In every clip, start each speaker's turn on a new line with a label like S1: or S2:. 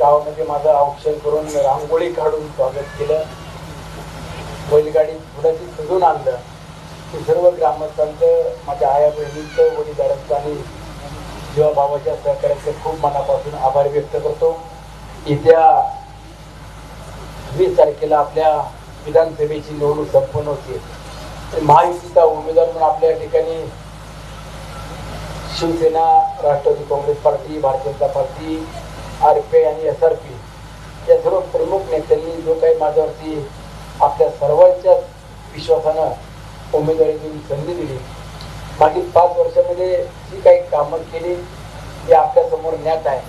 S1: गावामध्ये माझं औक्षण करून रांगोळी काढून स्वागत केलं. बैलगाडी थोडंशी सजून आणलं. ते सर्व ग्रामस्थांचं माझ्या आया बहिणींचं वडीलधाऱ्यांचं आणि जीवाभावाच्या सहकार्याचे खूप मनापासून आभार व्यक्त करतो. येत्या वीस तारखेला आपल्या विधानसभेची निवडणूक संपन्न होते. महायुतीचा उमेदवार म्हणून आपल्या ठिकाणी Shiv Sena Rashtrawadi Congress party Bharatiya Janata party R P I आणि एस आर पी या सर्व प्रमुख नेत्यांनी जो काही माझ्यावरती आपल्या सर्वांच्या विश्वासानं उमेदवारी देऊन संधी दिली. मागील पाच वर्षामध्ये जी काही कामं केली ती आपल्यासमोर ज्ञात आहे.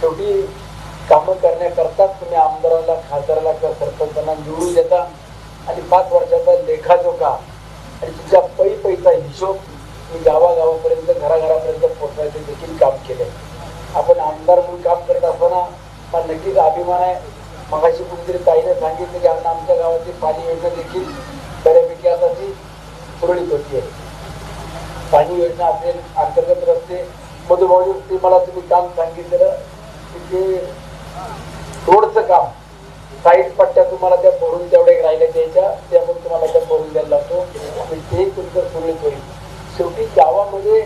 S1: शेवटी कामं करण्याकरताच तुम्ही आमदाराला खासदाराला किंवा सरपंचांना निवडून देता आणि पाच वर्षाचा लेखाजोखा आणि तुमच्या पै पैचा हिशोब तुम्ही गावागावापर्यंत घराघरापर्यंत पोहोचवायचं देखील काम केलंय. आपण आमदार म्हणून काम करत असताना हा नक्कीच अभिमान आहे. मगाशी कुणीतरी ताईने सांगितलं की आपण आमच्या गावाची पाणी योजना देखील बऱ्यापैकी आता ती सुरळीत होती. पाणी योजना असेल अंतर्गत रस्ते मधुभाऊ ते मला तुम्ही काम सांगितलेलं की ते रोडचं काम साईड पट्ट्या तुम्हाला त्या भरून तेवढे राहिल्या द्यायच्या त्यामुळे तुम्हाला त्या भरून द्यायला लागतो आणि ते तुमचं सुरळीत होईल. शेवटी गावामध्ये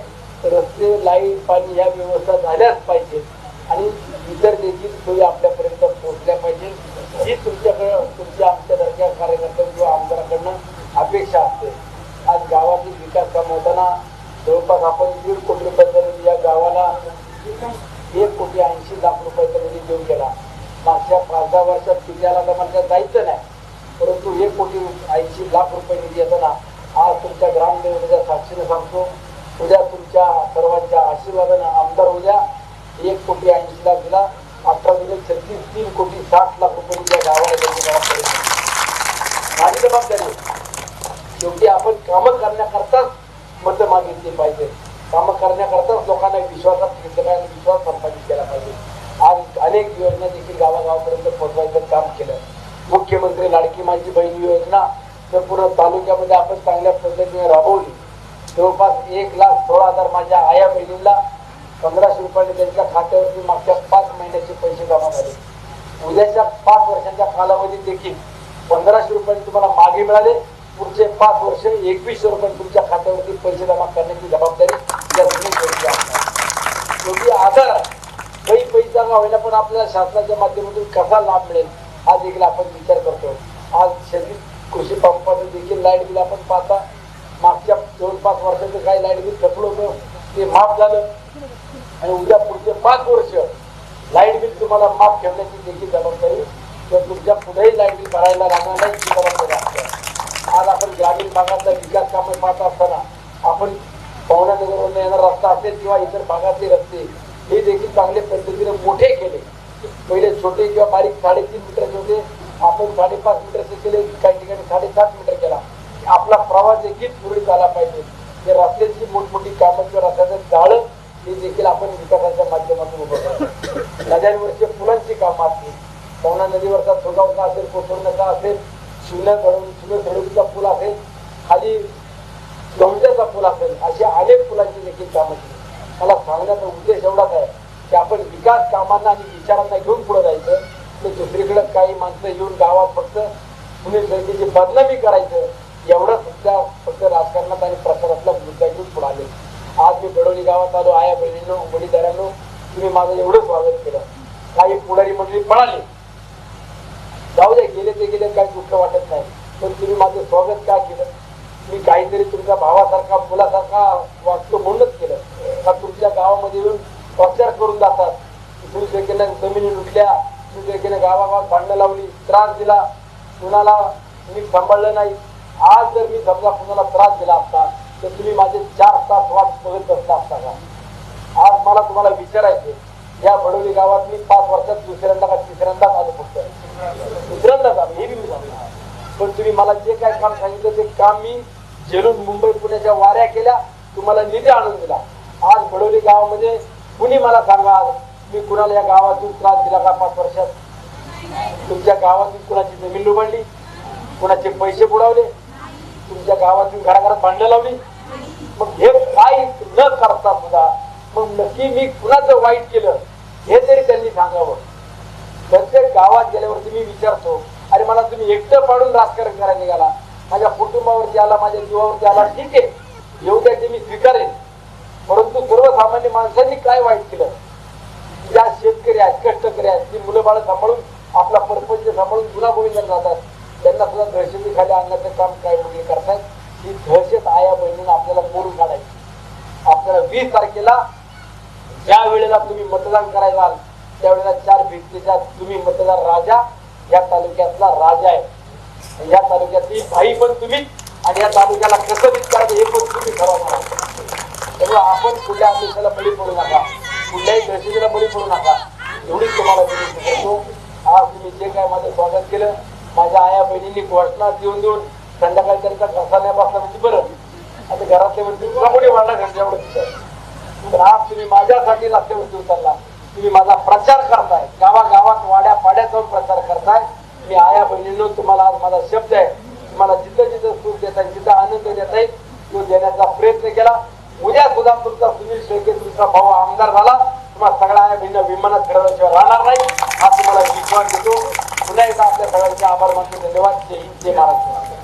S1: रस्ते लाइट पाणी ह्या व्यवस्था झाल्याच पाहिजे. आणि इतर देखील सोयी आपल्यापर्यंत पोहोचल्या पाहिजे. ही तुमच्याकडं तुमच्या आमच्यासारख्या कार्यकर्त्या किंवा आमदाराकडनं अपेक्षा असते. आज गावातील विकास काम होताना जवळपास आपण दीड कोटी रुपयाचा निधी या गावाला एक कोटी ऐंशी लाख रुपयाचा निधी देऊन गेला. मागच्या पाच दहा वर्षात किल्ल्याला तर मला जायचं नाही. परंतु एक कोटी ऐंशी लाख रुपये निधी येताना आज तुमच्या ग्रामदेवतेच्या साक्षीने सांगतो उद्या तुमच्या सर्वांच्या आशीर्वादानं आमदार उद्या एक कोटी ऐंशी लाख दिला. अठरा दिले छत्तीस तीन कोटी साठ लाख रुपये तुमच्या गावाला त्यांनी गावापर्यंत माझी जबाबदारी शेवटी आपण कामं करण्याकरताच मतं मागितली पाहिजे. कामं करण्याकरताच लोकांना विश्वासात घेतलं पाहिजे आणि विश्वास संपादित केला पाहिजे. आज अनेक योजना देखील गावागावापर्यंत पोहोचवायचं काम केलं. मुख्यमंत्री लाडकी माझी बहीण योजना तर पुन्हा तालुक्यामध्ये आपण चांगल्या पद्धतीने राबवली. जवळपास एक लाख सोळा हजार माझ्या आया बहिणीला पंधराशे रुपयाने त्यांच्या खात्यावरती मागच्या पाच महिन्याचे पैसे जमा झाले. उद्याच्या पाच वर्षांच्या कालावधीत देखील पंधराशे रुपयाने तुम्हाला मागे मिळाले. पुढचे पाच वर्ष एकवीसशे रुपये तुमच्या खात्यावरती पैसे जमा करण्याची जबाबदारी या तुम्ही घेतली शेवटी आधार काही पैसा का होईना पण आपल्याला शासनाच्या माध्यमातून कसा लाभ मिळेल हा देखील आपण विचार करतो. आज शेती कृषी पंपाने देखील लाइट बिल आपण पाहता. मागच्या दोन पाच वर्षाचं काय लाइट बिल थकलो होतं. ते माफ झालं. आणि उद्या पुढचे पाच वर्ष लाइट बिल तुम्हाला माफ ठेवण्याची देखील जबाबदारी तर तुमच्या पुढेही लाइट बिल भरायला लागणार नाही ती जबाबदारी असते आज आपण ग्रामीण भागातला विकास कामे पाहत असताना आपण पवनानगरवरून येणारा रस्ता असेल किंवा इतर भागातले रस्ते हे देखील चांगल्या पद्धतीने मोठे केले. पहिले छोटे किंवा बारीक साडेतीन मीटरचे होते आपण साडेपाच मीटरचे केले काही ठिकाणी साडेसात मीटर केला. आपला प्रवास देखील सुरळीत झाला पाहिजे. ते रस्त्याची मोठमोठी कामं किंवा रस्त्याचं जाळं हे देखील आपण विकासाच्या माध्यमातून उभं करतो. नद्यांवरचे पुलांची कामं असतील पवना नदीवरचा थोगावचा असेल कोसळण्याचा असेल शिवना घडून शिव पूल असेल खाली गवंड्याचा पूल असेल अशी अनेक पुलांची देखील कामं केली. मला सांगण्याचा उद्देश एवढाच आहे की आपण विकास कामांना आणि विचारांना घेऊन पुढे जायचं. तर दुसरीकडे काही माणसं येऊन गावात फक्त पुणे सरकीची बदनामी करायचं एवढं सुद्धा फक्त राजकारणात आणि प्रचारातला मुद्दा घेऊन पुढे आज मी बडोली गावात आलो. आया बहिणींनो वडीलधाऱ्यांनो तुम्ही माझं एवढं स्वागत केलं. काही पुढारी मंडळी पळाली जाऊ दे गेले ते गेले काही दुःख वाटत नाही. पण तुम्ही माझं स्वागत का केलं? मी काहीतरी तुमच्या भावासारखा मुलासारखा वाटतो म्हणूनच केलं. का तुमच्या गावामध्ये येऊन प्रचार करून जातात? तुम्ही एकेनं जमिनी लुटल्या तुम्ही एकेनं गावागावात भांडणं लावली त्रास दिला कुणाला मी सांभाळलं नाही. आज जर मी समजा कुणाला त्रास दिला असता तर तुम्ही माझे चार तास वाट बघत बसला असता का? आज मला तुम्हाला विचारायचे या बडोली गावात मी पाच वर्षात दुसऱ्यांदा का तिसऱ्यांदाच आलो फक्त. दुसऱ्यांदाच आलो हे बी मी सांगणार पण तुम्ही मला जे काय काम सांगितलं ते काम मी झेलून मुंबई पुण्याच्या वाऱ्या केल्या तुम्हाला निधी आणून दिला. आज बडोली गावामध्ये कुणी मला सांगा मी कुणाला या गावातून त्रास दिला का पाच वर्षात? तुमच्या गावातून कुणाची जमीन लुबाडली? कुणाचे पैसे बुडवले? तुमच्या गावातून घराघरात भांडणं लावली. मग हे काय न करता सुद्धा मग नक्की मी कुणाचं वाईट केलं हे तरी त्यांनी सांगावं. प्रत्येक गावात गेल्यावरती मी विचारतो अरे मला तुम्ही एकटं पाडून राजकारण करायला निघाला. माझ्या कुटुंबावरती आला माझ्या जीवावरती आला ठीक आहे. येऊ द्या ते मी स्वीकारेन. परंतु सर्वसामान्य माणसांनी काय वाईट केलं? ज्या शेतकरी आहेत कष्टकरी आहेत ती मुलं बाळ सांभाळून आपला परपंच सांभाळून गुन्हा गोविंदात जातात. त्यांना सुद्धा दहशतीखाली आणण्याचं काम काय वगैरे करतायत? ही दहशत आया बहिणीनं आपल्याला मोडून काढायची. आपल्याला वीस तारखेला ज्या वेळेला तुम्ही मतदान करायला त्यावेळेला चार भिंतीच्या तुम्ही मतदार राजा या तालुक्यातला राजा आहे. या तालुक्यातली भाई पण तुम्ही आणि या तालुक्याला कसं विचारायचं हे पण तुम्ही ठरवणार त्यामुळे आपण कुठल्या आदेशाला बळी पडू नका. कुठल्याही दहशतीला बळी पडू नका. एवढीच तुम्हाला विनंती करतो. आज तुम्ही जे काय माझं स्वागत केलं माझ्या आया बहिणींनी घोषणा देऊन देऊन संध्याकाळी त्यांचा घसा नाही बसला म्हणजे बरं. आता घरातले म्हणजे तुला कोणी वाढला घरच्या तर आज तुम्ही माझ्यासाठी रस्त्यावरती उतरला. तुम्ही माझा प्रचार करताय. गावागावात वाड्या पाड्यात जाऊन प्रचार करताय. मी आया बहिणींनो तुम्हाला आज माझा शब्द आहे. तुम्हाला जिथं जिथं सुख देता येईल जिथं आनंद देता येईल तो देण्याचा प्रयत्न केला. उद्या सुद्धा तुमचा सुनील शेळके तुमचा भाऊ आमदार झाला. तुम्हाला सगळ्या आया बहिणी विमानात फिरवल्याशिवाय राहणार नाही. हा तुम्हाला विश्वास देतो. पुन्हा एकदा आपल्या सगळ्यांचे आभार मानतो धन्यवाद जय हिंद जय महाराष्ट्र